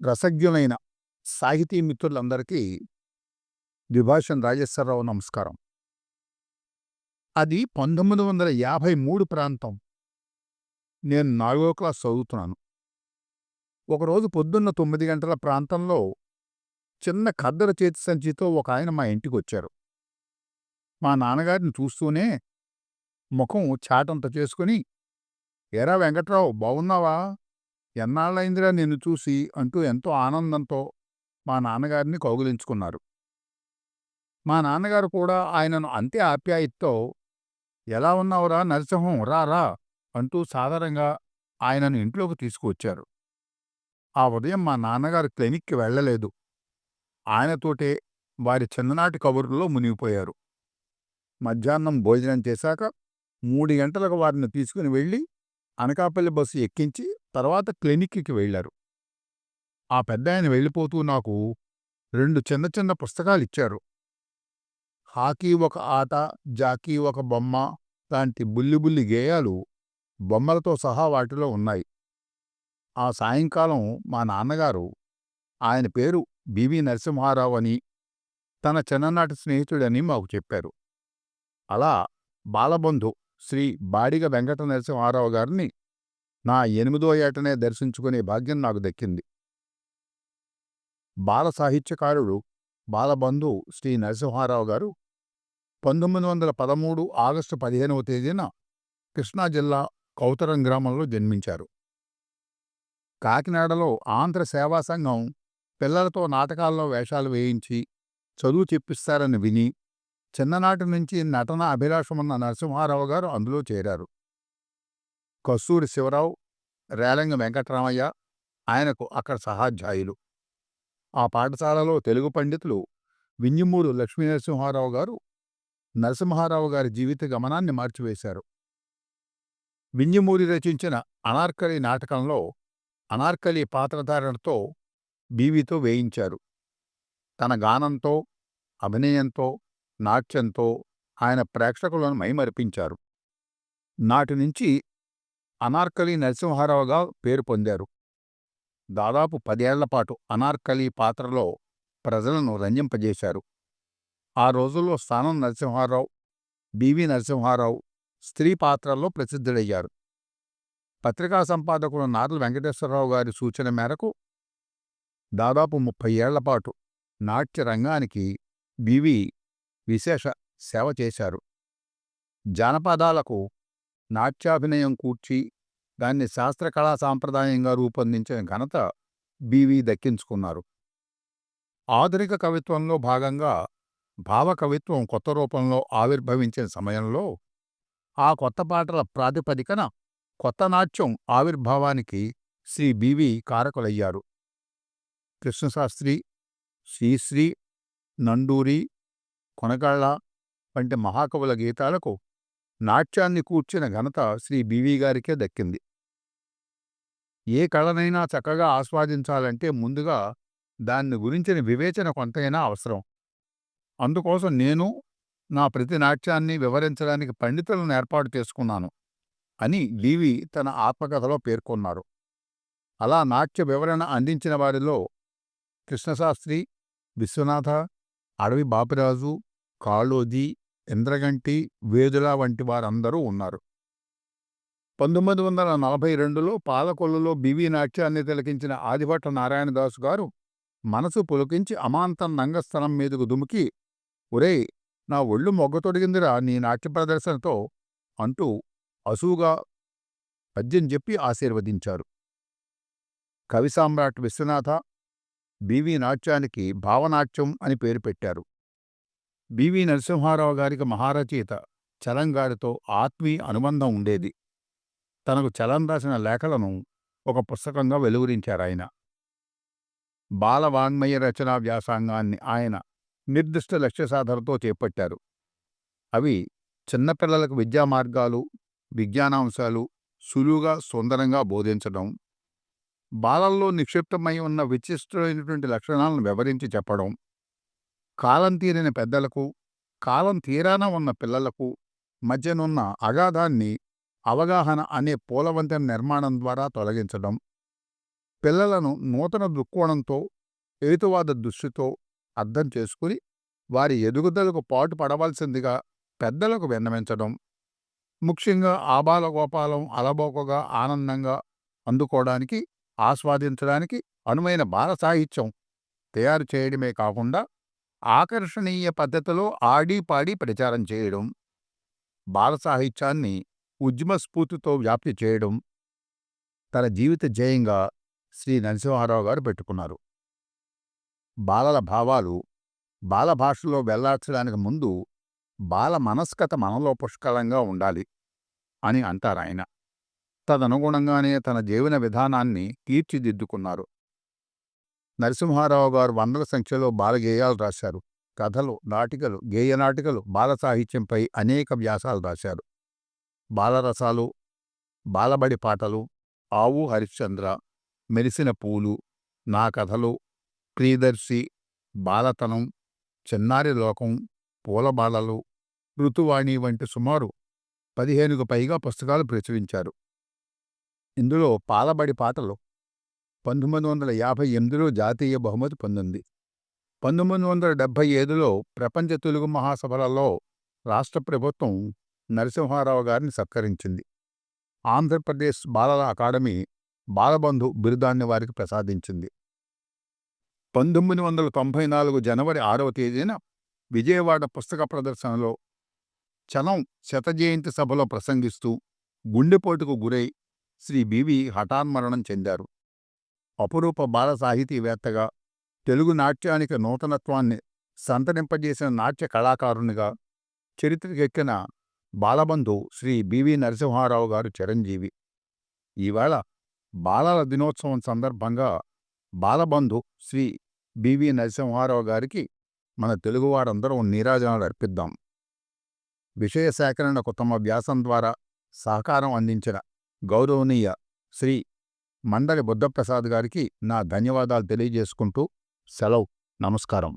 రసజ్ఞులైన సాహితీ మిత్రులందరికీ ద్విభాషన్ రాజేశ్వరరావు నమస్కారం. అది పంతొమ్మిది వందల యాభై మూడు ప్రాంతం. నేను నాలుగో క్లాస్ చదువుతున్నాను. ఒకరోజు పొద్దున్న తొమ్మిది గంటల ప్రాంతంలో చిన్న కద్దర చేతి సంచితో ఒక ఆయన మా ఇంటికి వచ్చారు మా నాన్నగారిని చూస్తూనే ముఖం చాటంత చేసుకుని ఎరా వెంకట్రావు బాగున్నావా ఎన్నాళ్ళైందిరా నిన్ను చూసి? అంటూ ఎంతో ఆనందంతో మా నాన్నగారిని కౌగిలించుకున్నారు. మా నాన్నగారు కూడా ఆయనను అంతే ఆప్యాయతతో ఎలా ఉన్నావురా నరసింహం? రా రా అంటూ సాధారణంగా ఆయనను ఇంట్లోకి తీసుకువచ్చారు. ఆ ఉదయం మా నాన్నగారు క్లినిక్కి వెళ్ళలేదు. ఆయనతోటే వారి చిన్ననాటి కబుర్లలో మునిగిపోయారు. మధ్యాహ్నం భోజనం చేశాక మూడు గంటలకు వారిని తీసుకుని వెళ్ళి అనకాపల్లి బస్సు ఎక్కించి తర్వాత క్లినిక్కి వెళ్ళారు. ఆ పెద్ద ఆయన వెళ్ళిపోతూ నాకు రెండు చిన్న చిన్న పుస్తకాలు ఇచ్చారు హాకీ ఒక ఆట జాకీ ఒక బొమ్మ లాంటి బుల్లి బుల్లి గేయాలు బొమ్మలతో సహా వాటిలో ఉన్నాయి. ఆ సాయంకాలం మా నాన్నగారు ఆయన పేరు బివి నరసింహారావు అని తన చిన్ననాటి స్నేహితుడని మాకు చెప్పారు. అలా బాలబంధు శ్రీ బాడిగ వెంకట నరసింహారావు గారిని నా ఎనిమిదో ఏటనే దర్శించుకునే భాగ్యం నాకు దక్కింది. బాల సాహిత్యకారుడు బాలబంధు శ్రీ నరసింహారావు గారు పంతొమ్మిది వందల పదమూడు ఆగస్టు పదిహేనవ తేదీన కృష్ణా జిల్లా కౌతరం గ్రామంలో జన్మించారు. కాకినాడలో ఆంధ్ర సేవా సంఘం పిల్లలతో నాటకాల్లో వేషాలు వేయించి చదువు చెప్పిస్తారని విని చిన్ననాటి నుంచి నటన అభిలాషమున్న నరసింహారావు గారు అందులో చేరారు. కస్తూరి శివరావు రేలంగ వెంకటరామయ్య ఆయనకు అక్కడ సహాధ్యాయులు. ఆ పాఠశాలలో తెలుగు పండితులు వింజమూరు లక్ష్మీనరసింహారావు గారు నరసింహారావు గారి జీవిత గమనాన్ని మార్చివేశారు. వింజమూరి రచించిన అనార్కలి నాటకంలో అనార్కలి పాత్రధారణతో బీవీతో వేయించారు. తన గానంతో అభినయంతో నాట్యంతో ఆయన ప్రేక్షకులను మైమరిపించారు. నాటి నుంచి అనార్కలి నరసింహారావుగా పేరు పొందారు. దాదాపు పదేళ్ళపాటు అనార్కలి పాత్రలో ప్రజలను రంజింపజేశారు. ఆ రోజుల్లో స్థానం నరసింహారావు బివి నరసింహారావు స్త్రీ పాత్రల్లో ప్రసిద్ధుడయ్యారు పత్రికా సంపాదకుడు నార్ల వెంకటేశ్వరరావు గారి సూచన మేరకు దాదాపు ముప్పై ఏళ్ళపాటు నాట్య రంగానికి బివి విశేష సేవ చేశారు. జానపదాలకు నాట్యాభినయం కూర్చి దాన్ని శాస్త్రకళా సాంప్రదాయంగా రూపొందించిన ఘనత బివి దక్కించుకున్నారు. ఆధునిక కవిత్వంలో భాగంగా భావకవిత్వం కొత్త రూపంలో ఆవిర్భవించిన సమయంలో ఆ కొత్త పాటల ప్రాతిపదికన కొత్త నాట్యం ఆవిర్భావానికి శ్రీ బివి కారకులయ్యారు. కృష్ణశాస్త్రి శ్రీశ్రీ నండూరి కొనగాళ్ళ వంటి మహాకవుల గీతాలకు నాట్యాన్ని కూర్చిన ఘనత శ్రీ బివి గారికే దక్కింది. ఏ కళనైనా చక్కగా ఆస్వాదించాలంటే ముందుగా దాన్ని గురించిన వివేచన కొంతైనా అవసరం. అందుకోసం నేను నా ప్రతి నాట్యాన్ని వివరించడానికి పండితులను ఏర్పాటు చేసుకున్నాను అని డివి తన ఆత్మకథలో పేర్కొన్నారు. అలా నాట్య వివరణ అందించిన వారిలో కృష్ణశాస్త్రి విశ్వనాథ అడవి బాపిరాజు కాళోజీ ఇంద్రగంటి వేదుల వంటి వారందరూ ఉన్నారు. పంతొమ్మిది వందల నలభై రెండులో పాలకొల్లులో బివి నాట్యాన్ని తిలకించిన ఆదిభట్ట నారాయణదాసు గారు మనసు పులకించి అమాంతం నంగస్థలం మీదకు దుమికి ఒరే నా ఒళ్ళు మొగ్గతొడిగిందిరా నీ నాట్య ప్రదర్శనతో అంటూ అసూగా పద్యం చెప్పి ఆశీర్వదించారు. కవి సామ్రాట్ విశ్వనాథ బీవీ నాట్యానికి భావనాట్యం అని పేరు పెట్టారు. బివి నరసింహారావు గారికి మహారచయిత చలంగారితో ఆత్మీయ అనుబంధం ఉండేది. తనకు చలం రాసిన లేఖలను ఒక పుస్తకంగా వెలువరించారాయన బాలవాంగ్మయ రచనా వ్యాసాంగాన్ని ఆయన నిర్దిష్ట లక్ష్య సాధనతో చేపట్టారు. అవి చిన్నపిల్లలకు విద్యా మార్గాలు విజ్ఞానాంశాలు సులువుగా సుందరంగా బోధించడం బాలల్లో నిక్షిప్తమై ఉన్న విశిష్టమైనటువంటి లక్షణాలను వివరించి చెప్పడం కాలం తీరిన పెద్దలకు కాలం తీరాన ఉన్న పిల్లలకు మధ్యనున్న అగాధాన్ని అవగాహన అనే పూలవంతెన నిర్మాణం ద్వారా తొలగించడం పిల్లలను నూతన దృక్కోణంతో హేతువాద దృష్టితో అర్థం చేసుకుని వారి ఎదుగుదలకు పాటు పడవలసిందిగా పెద్దలకు విన్నవించడం ముఖ్యంగా ఆబాలగోపాలం అలబోకగా ఆనందంగా అందుకోవడానికి ఆస్వాదించడానికి అనువైన బాల సాహిత్యం తయారు చేయడమే కాకుండా ఆకర్షణీయ పద్ధతిలో ఆడిపాడి ప్రచారం చేయడం బాల సాహిత్యాన్ని ఉద్యమస్ఫూర్తితో వ్యాప్తి చేయడం తన జీవిత జయంగా శ్రీ నరసింహారావు గారు పెట్టుకున్నారు. బాలల భావాలు బాల భాషలో వెళ్ళార్చడానికి ముందు బాల మనస్కత మనలో పుష్కలంగా ఉండాలి అని అంటారాయన. తదనుగుణంగానే తన జీవన విధానాన్ని తీర్చిదిద్దుకున్నారు నరసింహారావు గారు వందల సంఖ్యలో బాలగేయాలు రాశారు. కథలు నాటికలు గేయ నాటికలు బాల సాహిత్యంపై అనేక వ్యాసాలు రాశారు. బాలరసాలు బాలబడి పాటలు ఆవు హరిశ్చంద్ర మెరిసిన పూలు నా కథలు ప్రియదర్శి బాలతనం చిన్నారి లోకం పూలబాలలు ఋతువాణి వంటి సుమారు పదిహేనుకు పైగా పుస్తకాలు ప్రచురించారు. ఇందులో పాలబడి పాటలు పంతొమ్మిది వందల యాభై ఎనిమిదిలో జాతీయ బహుమతి పొందింది. పంతొమ్మిది వందల డెబ్భై ఐదులో ప్రపంచ తెలుగు మహాసభలలో రాష్ట్ర ప్రభుత్వం నరసింహారావు గారిని సత్కరించింది. ఆంధ్రప్రదేశ్ బాలల అకాడమీ బాలబంధు బిరుదాన్ని వారికి ప్రసాదించింది. పంతొమ్మిది వందల తొంభై నాలుగు జనవరి ఆరవ తేదీన విజయవాడ పుస్తక ప్రదర్శనలో చలం శతజయంతి సభలో ప్రసంగిస్తూ గుండెపోటుకు గురై శ్రీ బివి హఠాన్మరణం చెందారు. అపురూప బాల సాహితీవేత్తగా తెలుగు నాట్యానికి నూతనత్వాన్ని సంతరింపజేసిన నాట్య కళాకారునిగా చరిత్రకెక్కిన బాలబంధు శ్రీ బివి నరసింహారావు గారు చిరంజీవి. ఈవేళ బాలల దినోత్సవం సందర్భంగా బాలబంధు శ్రీ బివి నరసింహారావు గారికి మన తెలుగువారందరం నీరాజనాలు అర్పిద్దాం. విషయ సేకరణకు తమ వ్యాసం ద్వారా సహకారం అందించిన గౌరవనీయ శ్రీ మండలి బుద్ధప్రసాద్ గారికి నా ధన్యవాదాలు తెలియజేసుకుంటూ సెలవు. నమస్కారం.